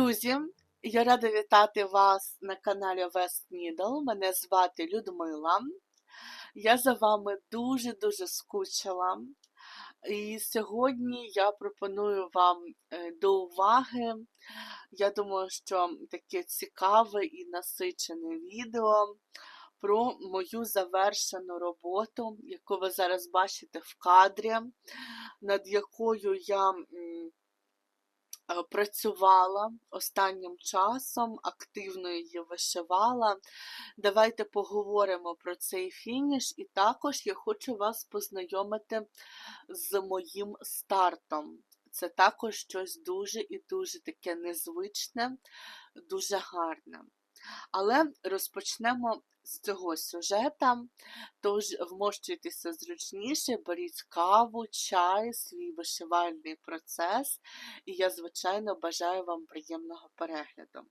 Друзі, я рада вітати вас на каналі West Needle. Мене звати Людмила. Я за вами дуже-дуже скучила. І сьогодні я пропоную вам е, до уваги. Я думаю, що таке цікаве і насичене відео про мою завершену роботу, яку ви зараз бачите в кадрі, над якою я працювала останнім часом, активно її вишивала. Давайте поговоримо про цей фініш, і також я хочу вас познайомити з моїм стартом. Це також щось дуже і дуже таке незвичне, дуже гарне. Але розпочнемо з цього сюжета, тож вмощуйтеся зручніше, беріть каву, чай, свій вишивальний процес, і я, звичайно, бажаю вам приємного перегляду.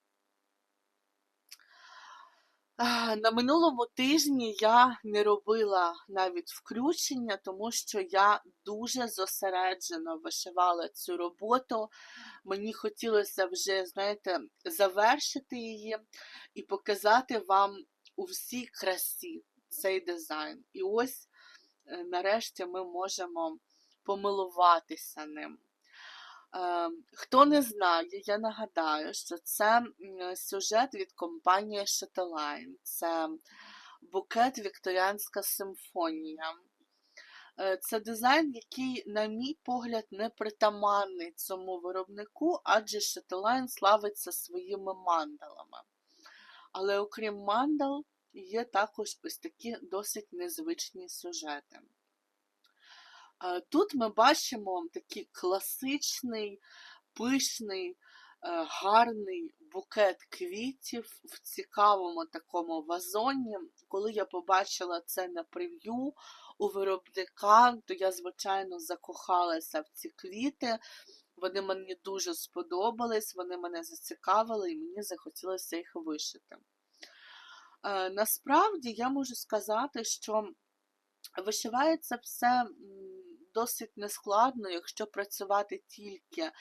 На минулому тижні я не робила навіть включення, тому що я дуже зосереджено вишивала цю роботу. Мені хотілося вже, знаєте, завершити її і показати вам у всій красі цей дизайн. І ось е, нарешті ми можемо помилуватися ним. Ем, хто не знає, я нагадаю, що це сюжет від компанії Shutterline. Це букет Вікторіанська симфонія. Е, це дизайн, який, на мій погляд, не притаманний цьому виробнику, адже Shutterline славиться своїми мандалами. Але окрім мандал, є також ось такі досить незвичні сюжети. Тут ми бачимо такий класичний, пишний, е, гарний букет квітів в цікавому такому вазоні. Коли я побачила це на прев'ю у виробника, то я, звичайно, закохалася в ці квіти. Вони мені дуже сподобались, вони мене зацікавили і мені захотілося їх вишити. Е, насправді я можу сказати, що вишивається все досить нескладно, якщо працювати тільки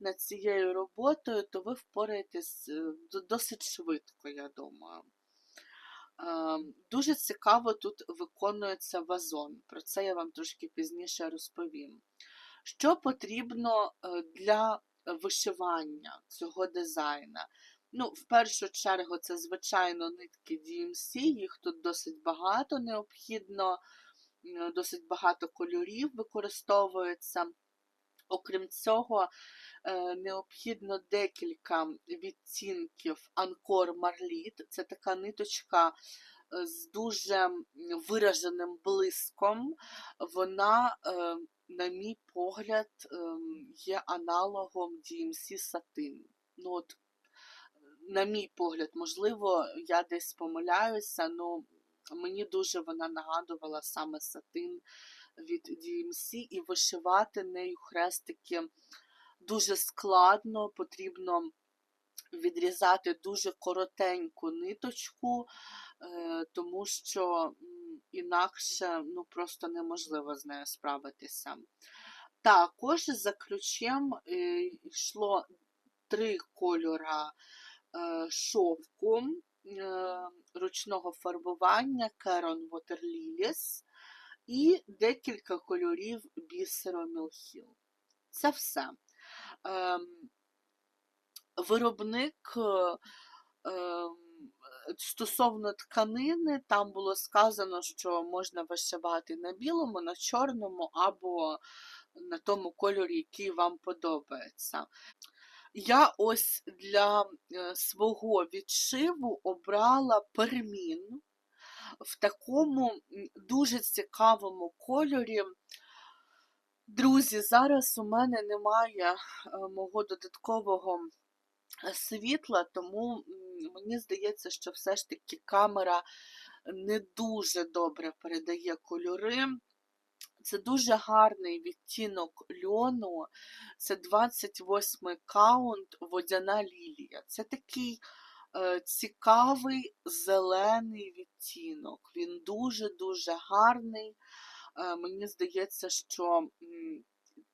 над цією роботою, то ви впораєтесь е, досить швидко, я думаю. Ем, дуже цікаво тут виконується вазон, про це я вам трошки пізніше розповім. Що потрібно е, для вишивання цього дизайна? Ну, В першу чергу, це, звичайно, нитки DMC, їх тут досить багато необхідно досить багато кольорів використовується. Окрім цього, е, необхідно декілька відтінків Анкор Марліт. Це така ниточка е, з дуже вираженим блиском. Вона, на мій погляд, є аналогом DMC Satin. Ну, от, На мій погляд, можливо, я десь помиляюся, але Мені дуже вона нагадувала саме сатин від DMC, і вишивати нею хрестики дуже складно, потрібно відрізати дуже коротеньку ниточку, е, тому що інакше ну, просто неможливо з нею справитися. Також за ключем е, йшло три кольора е, шовку. Е, ручного фарбування Water Lilies і декілька кольорів бісеро Мілхіл. Це все. Ем, виробник ем, стосовно тканини, там було сказано, що можна вишивати на білому, на чорному або на тому кольорі, який вам подобається. Я ось для е, свого відшиву обрала пермін в такому дуже цікавому кольорі. Друзі, зараз у мене немає е, мого додаткового світла, тому мені здається, що все ж таки камера не дуже добре передає кольори. Це дуже гарний відтінок льону, це 28 й каунт водяна лілія. Це такий е, цікавий зелений відтінок. Він дуже-дуже гарний. Е, мені здається, що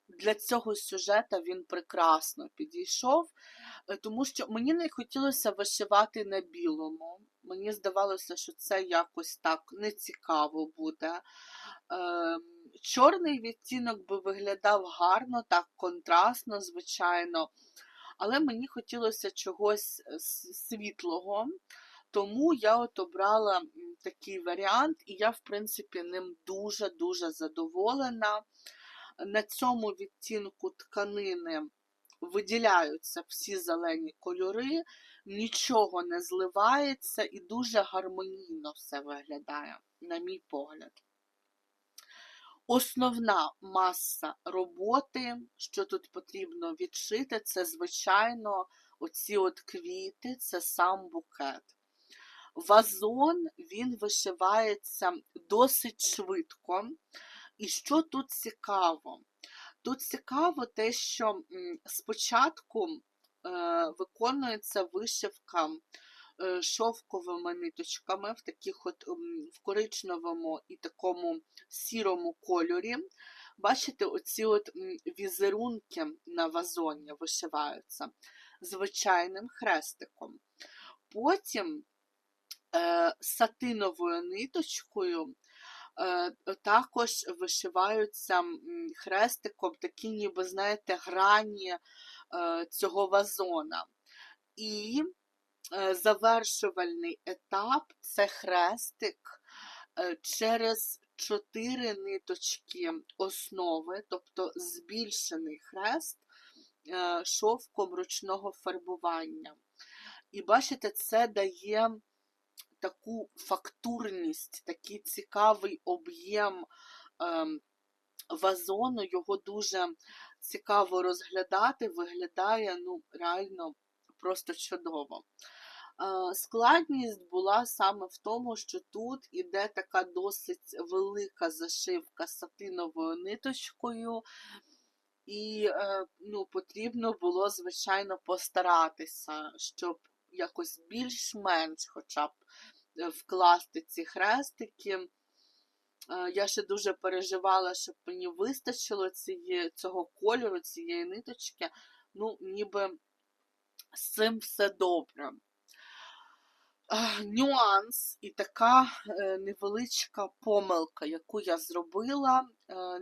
для цього сюжета він прекрасно підійшов. Е, Тому що мені не хотілося вишивати на білому. Мені здавалося, що це якось так нецікаво буде. Ем, Чорний відтінок би виглядав гарно, так контрастно, звичайно. Але мені хотілося чогось е, світлого, тому я от обрала такий варіант, і я, в принципі, ним дуже-дуже задоволена. На цьому відтінку тканини виділяються всі зелені кольори, нічого не зливається і дуже гармонійно все виглядає, на мій погляд. Основна маса роботи, що тут потрібно відшити, це, звичайно, оці от квіти, це сам букет. Вазон він вишивається досить швидко. І що тут цікаво? Тут цікаво те, що спочатку е, виконується вишивка е, шовковими ниточками в таких от в коричневому і такому сірому кольорі. Бачите, оці от візерунки на вазоні вишиваються звичайним хрестиком. Потім е, сатиновою ниточкою також вишиваються хрестиком такі, ніби, знаєте, грані е, цього вазона. І е, завершувальний етап це хрестик е, через чотири ниточки основи, тобто збільшений хрест е, шовком ручного фарбування. І бачите, це дає таку фактурність, такий цікавий об'єм ем, вазону, його дуже цікаво розглядати, виглядає ну, реально просто чудово. Е, Складність була саме в тому, що тут іде така досить велика зашивка сатиновою ниточкою, і е, ну, потрібно було, звичайно, постаратися, щоб якось більш-менш хоча б е, вкласти ці хрестики. Е, Я ще дуже переживала, щоб мені вистачило цієї, цього кольору, цієї ниточки. Ну, ніби з цим все добре. Е, Нюанс і така невеличка помилка, яку я зробила,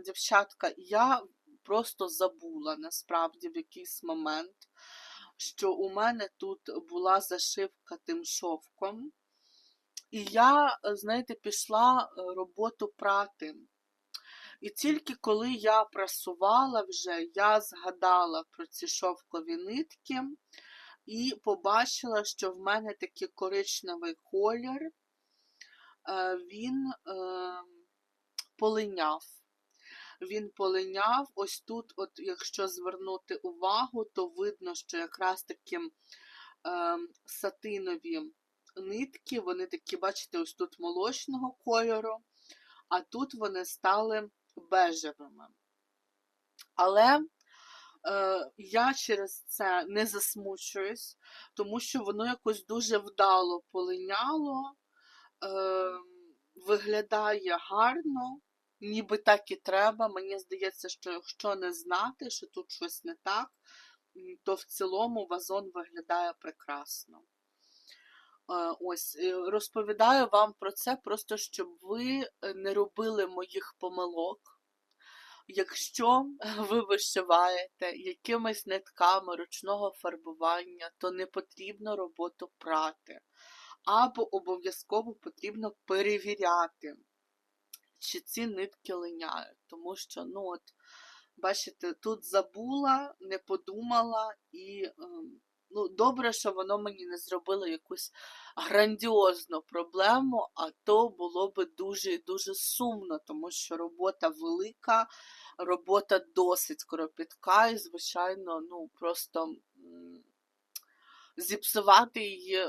дівчатка, я просто забула насправді в якийсь момент, що у мене тут була зашивка тим шовком. І я, знаєте, пішла е, роботу прати. І тільки коли я прасувала вже, я згадала про ці шовкові нитки і побачила, що в мене такий коричневий колір, е, він е, полиняв. Він полиняв. Ось тут, от, якщо звернути увагу, то видно, що якраз такі е, сатинові нитки, вони такі, бачите, ось тут молочного кольору, а тут вони стали бежевими. Але е, я через це не засмучуюсь, тому що воно якось дуже вдало полиняло, е, виглядає гарно, ніби так і треба. Мені здається, що якщо не знати, що тут щось не так, то в цілому вазон виглядає прекрасно. Е, Ось е, розповідаю вам про це, просто щоб ви е, не робили моїх помилок. Якщо ви вишиваєте якимись нитками ручного фарбування, то не потрібно роботу прати. Або обов'язково потрібно перевіряти, чи ці нитки линяють. Тому що, ну от, бачите, тут забула, не подумала і. ем, Ну, добре, що воно мені не зробило якусь грандіозну проблему, а то було би дуже і дуже сумно, тому що робота велика, робота досить кропітка, і, звичайно, ну просто зіпсувати її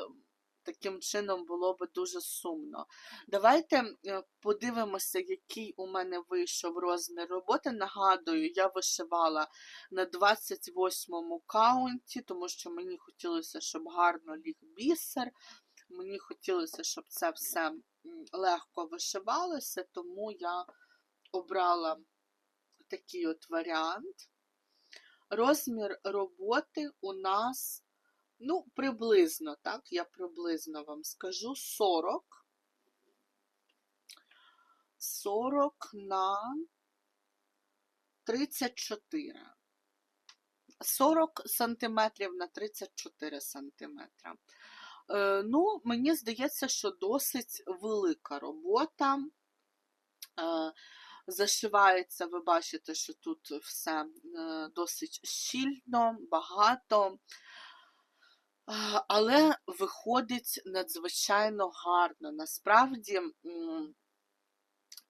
таким чином було би дуже сумно. Давайте е, подивимося, який у мене вийшов розмір роботи. Нагадую, я вишивала на 28-му каунті, тому що мені хотілося, щоб гарно ліг бісер. Мені хотілося, щоб це все легко вишивалося, тому я обрала такий от варіант. Розмір роботи у нас Ну, приблизно, так, я приблизно вам скажу 40. 40 на 34. 40 сантиметрів на 34 сантиметра. Е, ну, мені здається, що досить велика робота. Е, зашивається, ви бачите, що тут все е, досить щільно, багато. Але виходить надзвичайно гарно. Насправді,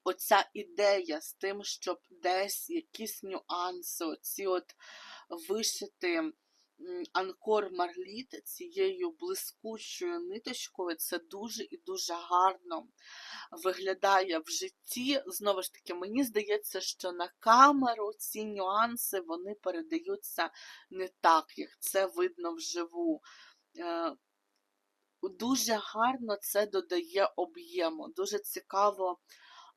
оця ідея з тим, щоб десь якісь нюанси, оці от вишити анкор марліт цією блискучою ниточкою, це дуже і дуже гарно виглядає в житті. Знову ж таки, мені здається, що на камеру ці нюанси вони передаються не так, як це видно вживу. Е, Дуже гарно це додає об'єму, дуже цікаво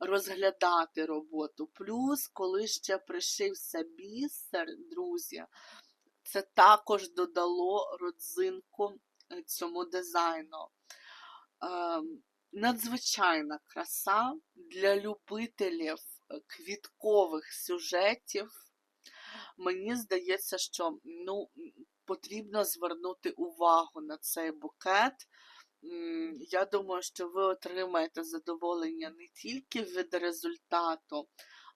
розглядати роботу. Плюс, коли ще пришився бісер, друзі, це також додало родзинку е, цьому дизайну. Е, Надзвичайна краса для любителів квіткових сюжетів. Мені здається, що ну, потрібно звернути увагу на цей букет. Я думаю, що ви отримаєте задоволення не тільки від результату,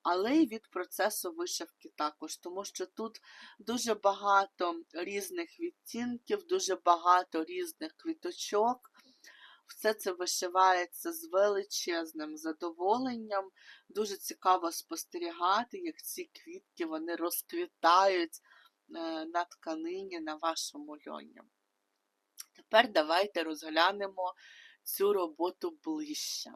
але й від процесу вишивки також, тому що тут дуже багато різних відтінків, дуже багато різних квіточок. Все це вишивається з величезним задоволенням. Дуже цікаво спостерігати, як ці квітки вони розквітають на тканині на вашому льоні. Тепер давайте розглянемо цю роботу ближче.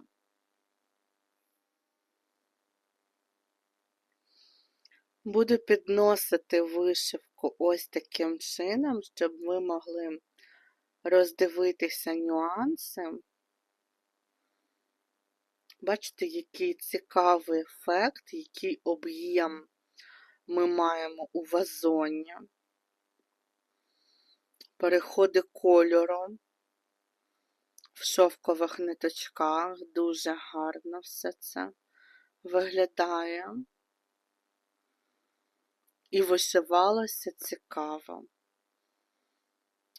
Буду підносити вишивку ось таким чином, щоб ви могли роздивитися нюанси. Бачите, який цікавий ефект, який об'єм ми маємо у вазоні. Переходи кольору в шовкових ниточках. Дуже гарно все це виглядає. І вишивалося цікаво.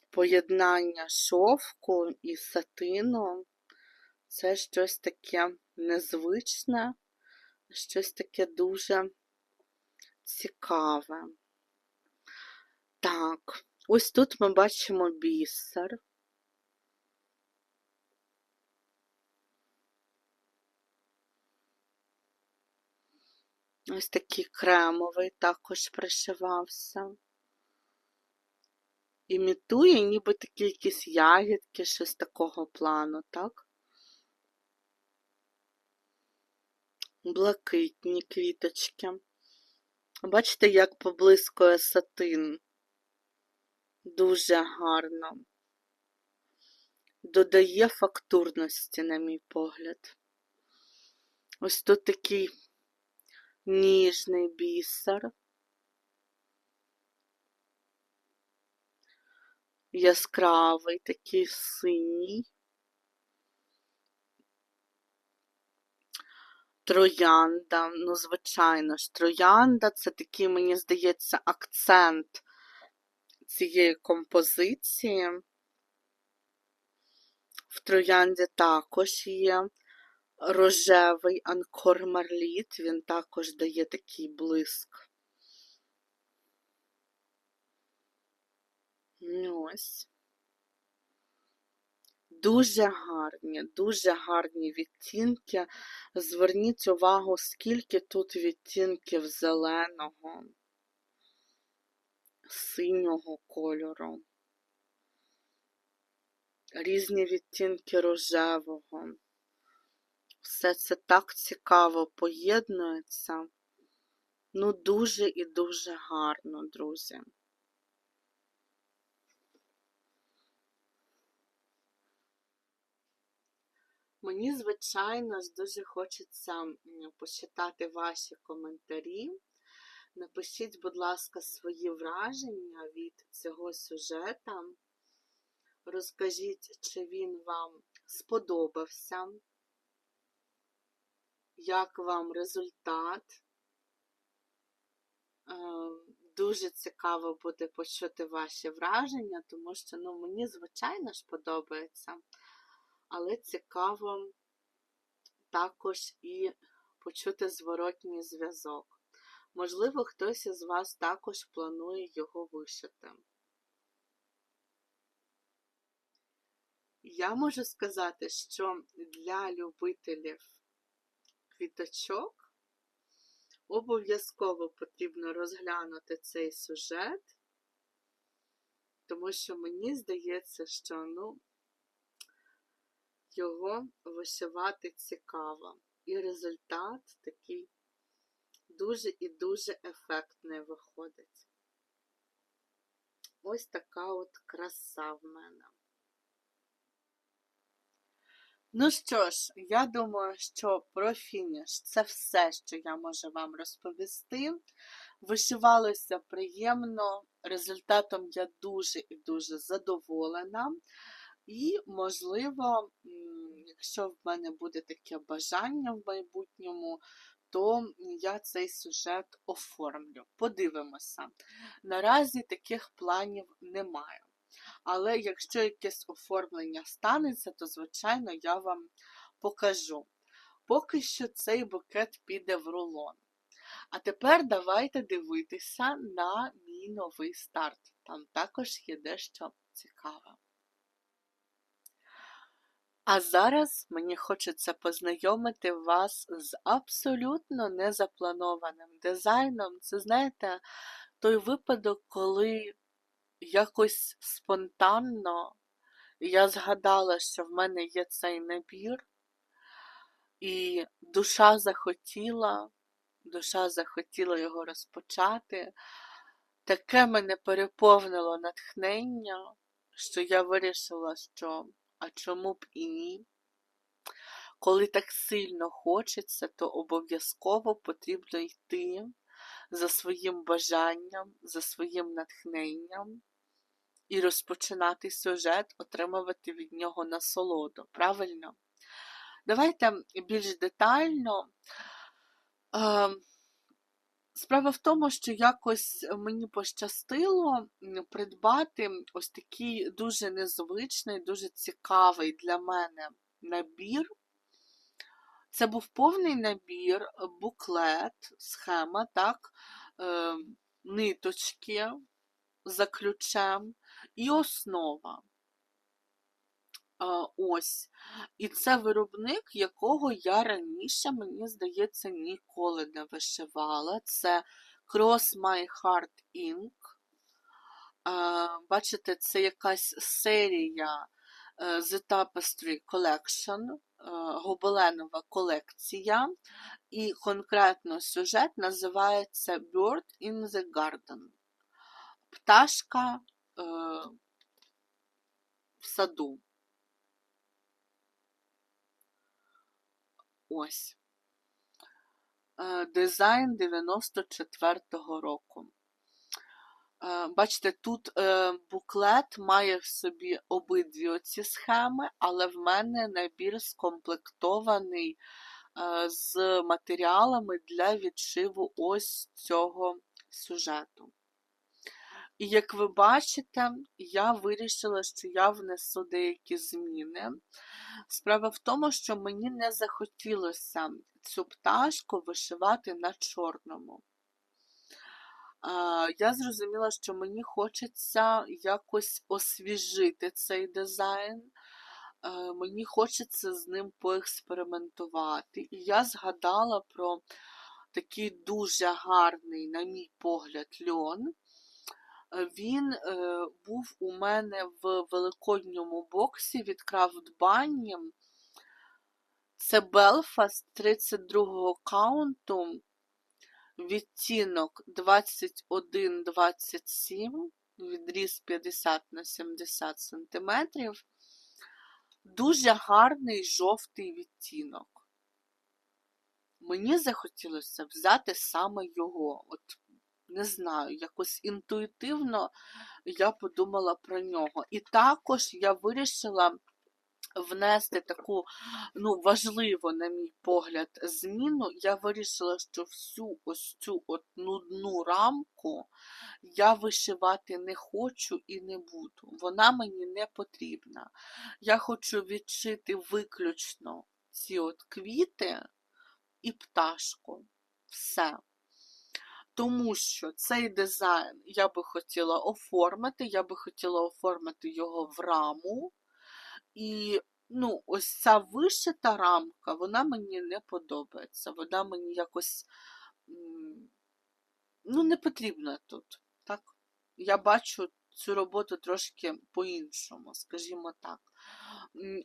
Поєднання шовку і сатину це щось таке незвичне, щось таке дуже цікаве. Так, ось тут ми бачимо бісер. Ось такий кремовий також пришивався. Імітує ніби такі якісь ягідки, щось такого плану, так? Блакитні квіточки. Бачите, як поблискує сатин. Дуже гарно. Додає фактурності, на мій погляд. Ось тут такий ніжний бісер. Яскравий, такий синій. Троянда, ну, звичайно ж, троянда це такий, мені здається, акцент цієї композиції. В троянді також є рожевий анкор марліт, він також дає такий блиск. Ось. Дуже гарні, дуже гарні відтінки. Зверніть увагу, скільки тут відтінків зеленого, синього кольору, різні відтінки рожевого. Все це так цікаво поєднується. Ну, дуже і дуже гарно, друзі. Мені, звичайно ж, дуже хочеться почитати ваші коментарі. Напишіть, будь ласка, свої враження від цього сюжета. Розкажіть, чи він вам сподобався, як вам результат. Е, Дуже цікаво буде почути ваші враження, тому що ну, мені, звичайно ж, подобається, але цікаво також і почути зворотній зв'язок. Можливо, хтось із вас також планує його вишити. Я можу сказати, що для любителів квіточок обов'язково потрібно розглянути цей сюжет, тому що мені здається, що ну, його вишивати цікаво. І результат такий дуже і дуже ефектний виходить. Ось така от краса в мене. Ну що ж, я думаю, що про фініш це все, що я можу вам розповісти. Вишивалося приємно, результатом я дуже і дуже задоволена. І, можливо, якщо в мене буде таке бажання в майбутньому, то я цей сюжет оформлю. Подивимося. Наразі таких планів немає. Але якщо якесь оформлення станеться, то, звичайно, я вам покажу. Поки що цей букет піде в рулон. А тепер давайте дивитися на мій новий старт. Там також є дещо цікаве. А зараз мені хочеться познайомити вас з абсолютно незапланованим дизайном. Це, знаєте, той випадок, коли якось спонтанно я згадала, що в мене є цей набір, і душа захотіла, душа захотіла його розпочати. Таке мене переповнило натхнення, що я вирішила, що а чому б і ні? Коли так сильно хочеться, то обов'язково потрібно йти за своїм бажанням, за своїм натхненням і розпочинати сюжет, отримувати від нього насолоду. Правильно? Давайте більш детально. Справа в тому, що якось мені пощастило придбати ось такий дуже незвичний, дуже цікавий для мене набір. Це був повний набір, буклет, схема, так, е, ниточки за ключем і основа. Ось. І це виробник, якого я раніше, мені здається, ніколи не вишивала. Це Cross My Heart Ink. Бачите, це якась серія е, The Tapestry Collection, е, гобеленова колекція. І конкретно сюжет називається Bird in the Garden. Пташка е, в саду. Ось. Е, дизайн 94-го року. Е, бачите, тут е, буклет має в собі обидві оці схеми, але в мене набір скомплектований з матеріалами для відшиву ось цього сюжету. І як ви бачите, я вирішила, що я внесу деякі зміни. Справа в тому, що мені не захотілося цю пташку вишивати на чорному. Я зрозуміла, що мені хочеться якось освіжити цей дизайн. Мені хочеться з ним поекспериментувати. І я згадала про такий дуже гарний, на мій погляд, льон. Він е, був у мене в великодньому боксі від Bunny. Це Belfast 32-го каунту, відтінок 21-27, відріз 50 на 70 см. Дуже гарний жовтий відтінок. Мені захотілося взяти саме його. От Не знаю, якось інтуїтивно я подумала про нього. І також я вирішила внести таку ну, важливу, на мій погляд, зміну. Я вирішила, що всю ось цю от нудну рамку я вишивати не хочу і не буду. Вона мені не потрібна. Я хочу відшити виключно ці от квіти і пташку. Все. Тому що цей дизайн я би хотіла оформити, я би хотіла оформити його в раму. І ну, ось ця вишита рамка, вона мені не подобається. Вона мені якось ну, не потрібна тут. Так? Я бачу цю роботу трошки по-іншому, скажімо так.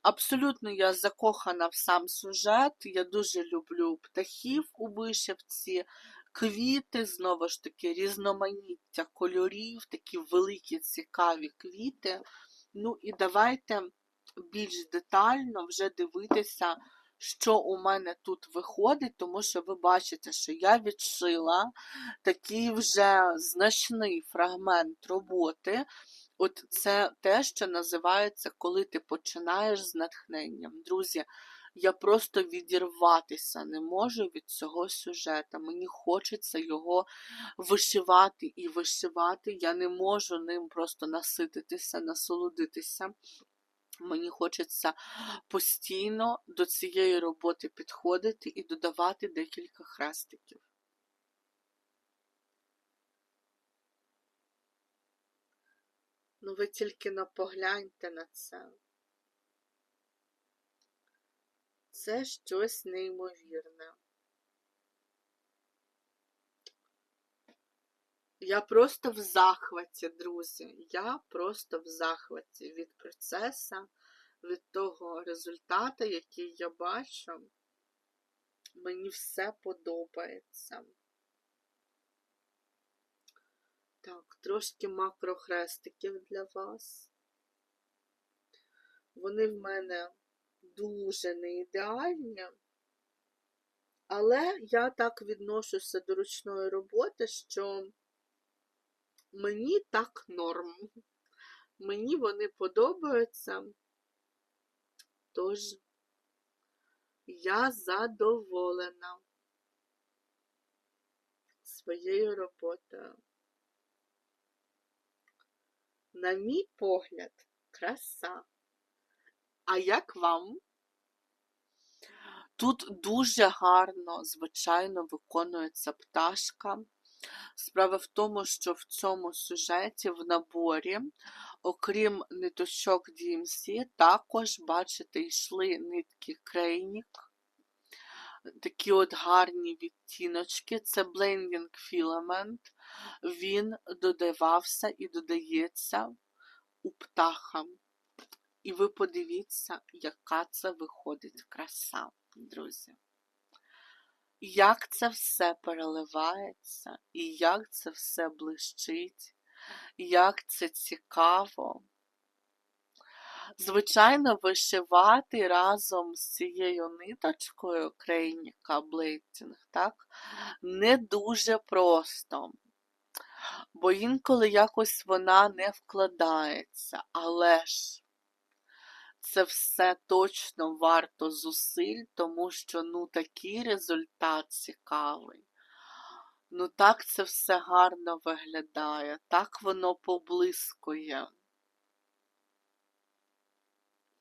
Абсолютно я закохана в сам сюжет. Я дуже люблю птахів у вишивці, квіти, знову ж таки, різноманіття кольорів, такі великі цікаві квіти. Ну і давайте більш детально вже дивитися, що у мене тут виходить, тому що ви бачите, що я відшила такий вже значний фрагмент роботи. От це те, що називається, коли ти починаєш з натхненням. Друзі, я просто відірватися не можу від цього сюжета. Мені хочеться його вишивати і вишивати. Я не можу ним просто насититися, насолодитися. Мені хочеться постійно до цієї роботи підходити і додавати декілька хрестиків. Ну, ви тільки на погляньте на це. Це щось неймовірне. Я просто в захваті, друзі. Я просто в захваті від процесу, від того результату, який я бачу. Мені все подобається. Так, трошки макрохрестиків для вас. Вони в мене дуже не ідеальні, але я так відношуся до ручної роботи, що Мені так норм. Мені вони подобаються. Тож я задоволена своєю роботою. На мій погляд, краса. А як вам? Тут дуже гарно, звичайно, виконується пташка. Справа в тому, що в цьому сюжеті в наборі, окрім ниточок DMC, також, бачите, йшли нитки Крейнік. Такі от гарні відтіночки. Це Blending Filament. Він додавався і додається у птаха. І ви подивіться, яка це виходить краса, друзі як це все переливається, і як це все блищить, як це цікаво. Звичайно, вишивати разом з цією ниточкою крейніка блейтінг, так, не дуже просто, бо інколи якось вона не вкладається, але ж це все точно варто зусиль, тому що ну такий результат цікавий. Ну так це все гарно виглядає, так воно поблискує.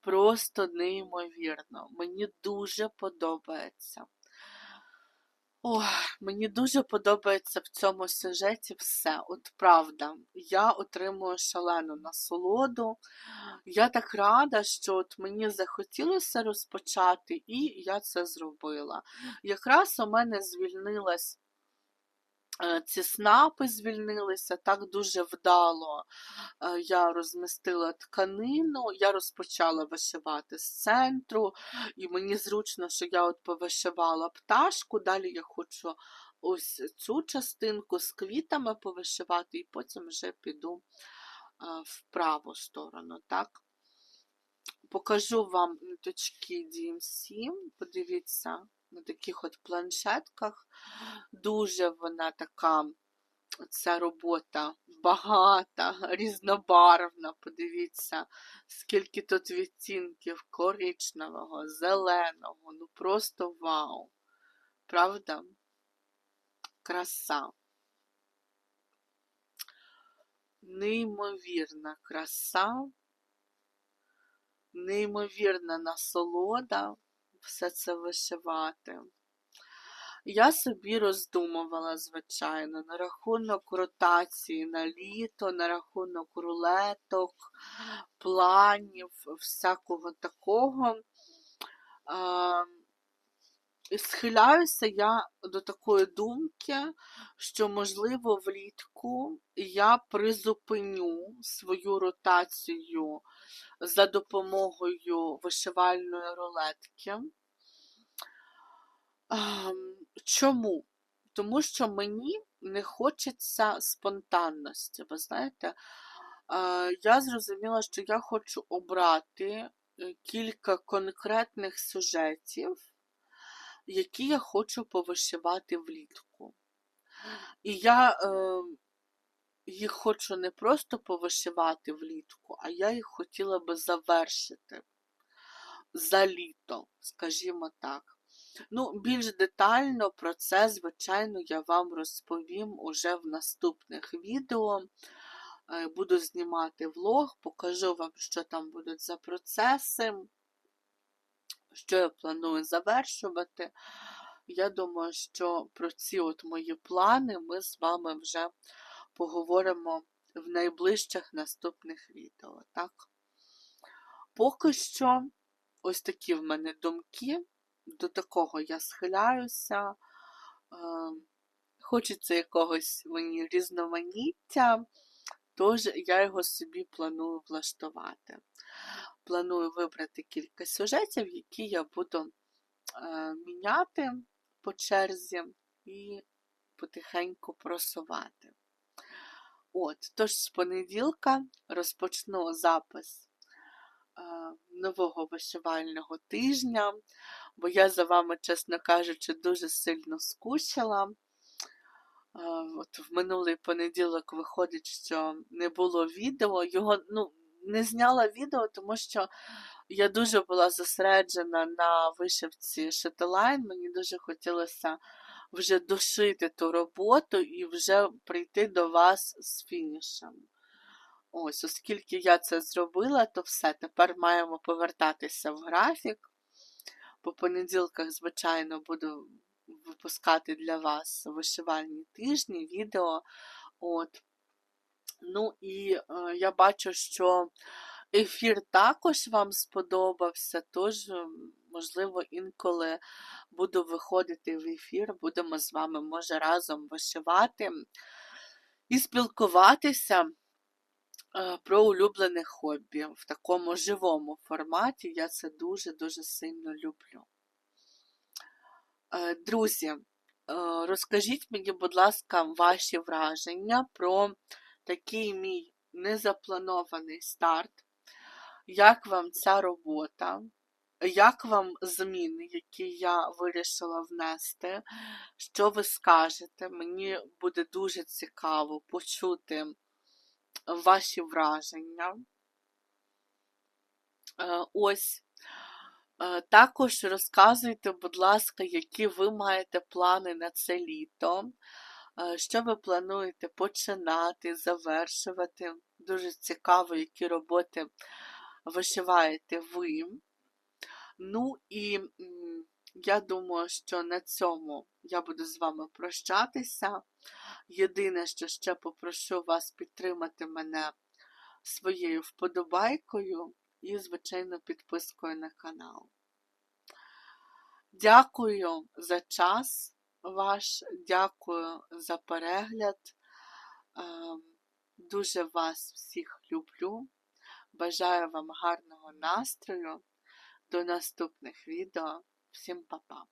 Просто неймовірно. Мені дуже подобається. Ох, мені дуже подобається в цьому сюжеті все. От правда, я отримую шалену насолоду. Я так рада, що от мені захотілося розпочати, і я це зробила. Якраз у мене звільнилась ці снапи звільнилися так дуже вдало. Е, я розмістила тканину, я розпочала вишивати з центру, і мені зручно, що я от повишивала пташку. Далі я хочу ось цю частинку з квітами повишивати, і потім вже піду е, в праву сторону. так. Покажу вам ниточки DMC, подивіться на таких от планшетках. Дуже вона така ця робота багата, різнобарвна. Подивіться, скільки тут відтінків коричневого, зеленого, ну просто вау. Правда? Краса. Неймовірна краса, неймовірна насолода все це вишивати. Я собі роздумувала, звичайно, на рахунок ротації на літо, на рахунок рулеток, планів, всякого такого. І схиляюся я до такої думки, що, можливо, влітку я призупиню свою ротацію за допомогою вишивальної рулетки. Чому? Тому що мені не хочеться спонтанності. Ви знаєте, я зрозуміла, що я хочу обрати е, кілька конкретних сюжетів, які я хочу повишивати влітку. І я е, їх хочу не просто повишивати влітку, а я їх хотіла би завершити за літо, скажімо так. Ну, більш детально про це, звичайно, я вам розповім уже в наступних відео. Е, буду знімати влог, покажу вам, що там будуть за процеси, що я планую завершувати. Я думаю, що про ці от мої плани ми з вами вже поговоримо в найближчих наступних відео. так? Поки що, ось такі в мене думки до такого я схиляюся. Хочеться якогось мені різноманіття, тож я його собі планую влаштувати. Планую вибрати кілька сюжетів, які я буду е, міняти по черзі і потихеньку просувати. От, Тож з понеділка розпочну запис е, нового вишивального тижня бо я за вами, чесно кажучи, дуже сильно скучила. От В минулий понеділок виходить, що не було відео. Його ну, не зняла відео, тому що я дуже була зосереджена на вишивці Шетелайн. Мені дуже хотілося вже дошити ту роботу і вже прийти до вас з фінішем. Ось, оскільки я це зробила, то все. Тепер маємо повертатися в графік. По понеділках, звичайно, буду випускати для вас вишивальні тижні, відео. От. Ну і е, я бачу, що ефір також вам сподобався, тож, можливо, інколи буду виходити в ефір, будемо з вами, може, разом вишивати і спілкуватися. Е, про улюблене хобі в такому живому форматі. Я це дуже-дуже сильно люблю. Е, друзі, е, розкажіть мені, будь ласка, ваші враження про такий мій незапланований старт. Як вам ця робота? Як вам зміни, які я вирішила внести? Що ви скажете? Мені буде дуже цікаво почути ваші враження. Е, ось. Е, також розказуйте, будь ласка, які ви маєте плани на це літо, е, що ви плануєте починати, завершувати. Дуже цікаво, які роботи вишиваєте ви. Ну і я думаю, що на цьому я буду з вами прощатися. Єдине, що ще попрошу вас підтримати мене своєю вподобайкою і, звичайно, підпискою на канал. Дякую за час ваш, дякую за перегляд. Ем, дуже вас всіх люблю. Бажаю вам гарного настрою. До наступних відео. Всім па-па!